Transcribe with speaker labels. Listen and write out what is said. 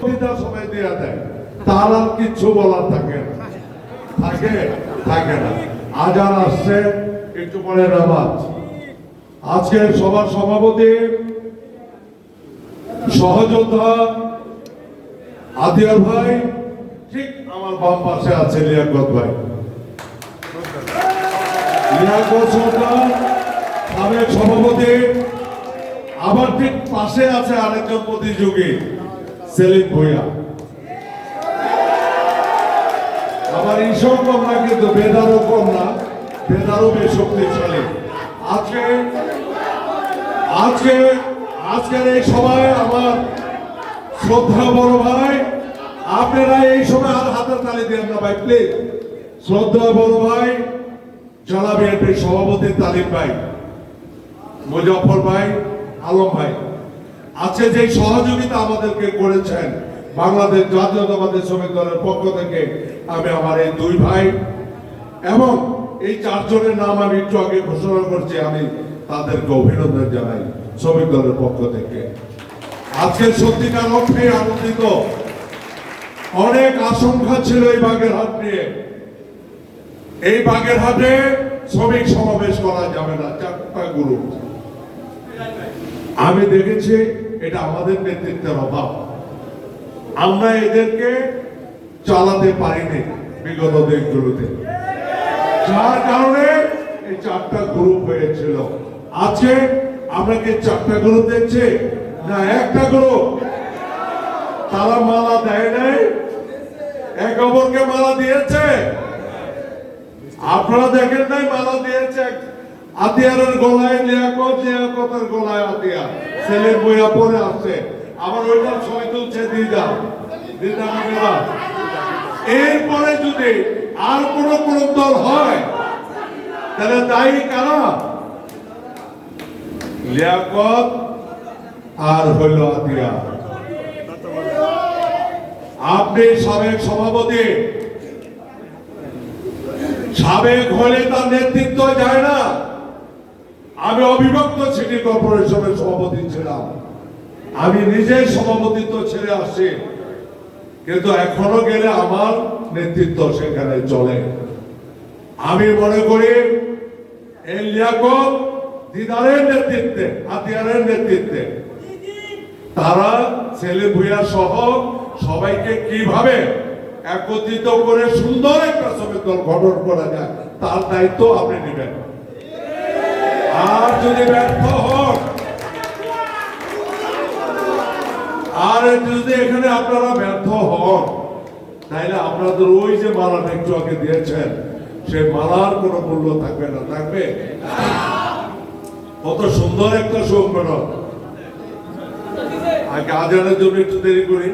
Speaker 1: সবাই দেয়া দেয়। তার আর কিচ্ছু বলার থাকে না। থাকে? থাকে না। আজান আসছে, একটু পরে নামাজ আজকে সবার সভাপতি সহযোদ্ধা আদিয়ার ভাই, ঠিক আমার বাম পাশে আছে লিয়াকত ভাই। লিয়াকত সরকার, সাবেক সভাপতি, আবার ঠিক পাশে আছে আরেকজন প্রতিযোগী। সেলিম ভুইয়া। আবার ঈশ্বর কম না কিন্তু বেদারও কম না, বেদারও বেশ শক্তিশালী। আজকে আজকে, আজকের এই সময় আমার শ্রদ্ধা বড় ভাই, আপনারা এই সময় আর হাতের তালি দেন না ভাই প্লিজ শ্রদ্ধা বড় ভাই জেলা বিএনপির সভাপতি তালিম ভাই মুজফর ভাই, আলম ভাই। আজকে যে সহযোগিতা আমাদেরকে করেছেন বাংলাদেশ জাতীয়তাবাদী শ্রমিক দলের পক্ষ থেকে, আমি আমার এই দুই ভাই এবং এই চারজনের নাম আমি একটু আগে ঘোষণা করছি, আমি তাদেরকে অভিনন্দন জানাই শ্রমিক দলের পক্ষ থেকে। আজকে সত্যিকার অর্থে আনন্দিত। অনেক আশঙ্কা ছিল এই বাগের হাট নিয়ে। এই বাগের হাটে শ্রমিক সমাবেশ করা যাবে না, চারটা গ্রুপ। আমি দেখেছি এটা আমাদের নেতৃত্বের অভাব। আমরা এদেরকে চালাতে পারিনি বিগত দিনগুলোতে। যার কারণে এই চারটা গ্রুপ হয়েছিল। আজকে আমরা কি চারটা গ্রুপ দেখছি? না, একটা গ্রুপ তারা মালা দেয় নাই। এক অপরকে মালা দিয়েছে। আপনারা দেখেন নাই মালা দিয়েছে আতিয়ারের গলায় লিয়াকত লিয়াকতের গলায় আতিয়ার ছেলের বইয়া পরে আছে আবার ওইটা ছয় তুলছে দিদা। দিদা কাকিমা। এরপরে যদি আর কোন কোন দল হয়, তাহলে দায়ী কারা? লিয়াকত আর হইল আতিয়া আপনি সাবেক সভাপতি। সাবেক হলে তার নেতৃত্ব যায় না। আমি অবিভক্ত সিটি কর্পোরেশনের সভাপতি ছিলাম। আমি নিজেই সভাপতিত্ব ছেড়ে আসছি। কিন্তু এখনও গেলে আমার নেতৃত্ব সেখানে চলে। আমি মনে করি দিদারের নেতৃত্বে, হাতিয়ারের নেতৃত্বে, তারা ছেলে ভুইয়া সহ সবাইকে কীভাবে একত্রিত করে সুন্দর একটা শ্রমিক গঠন করা যায়, তার দায়িত্ব আপনি নেবেন। আর যদি ব্যর্থ হন, আর যদি এখানে আপনারা ব্যর্থ হন তাহলে আপনাদের ওই যে মালাটা একটু আগে দিয়েছেন সে মালার কোনো মূল্য থাকবে না, থাকবে? কত সুন্দর একটা সংগঠন আগে আজানের জন্য একটু দেরি করি?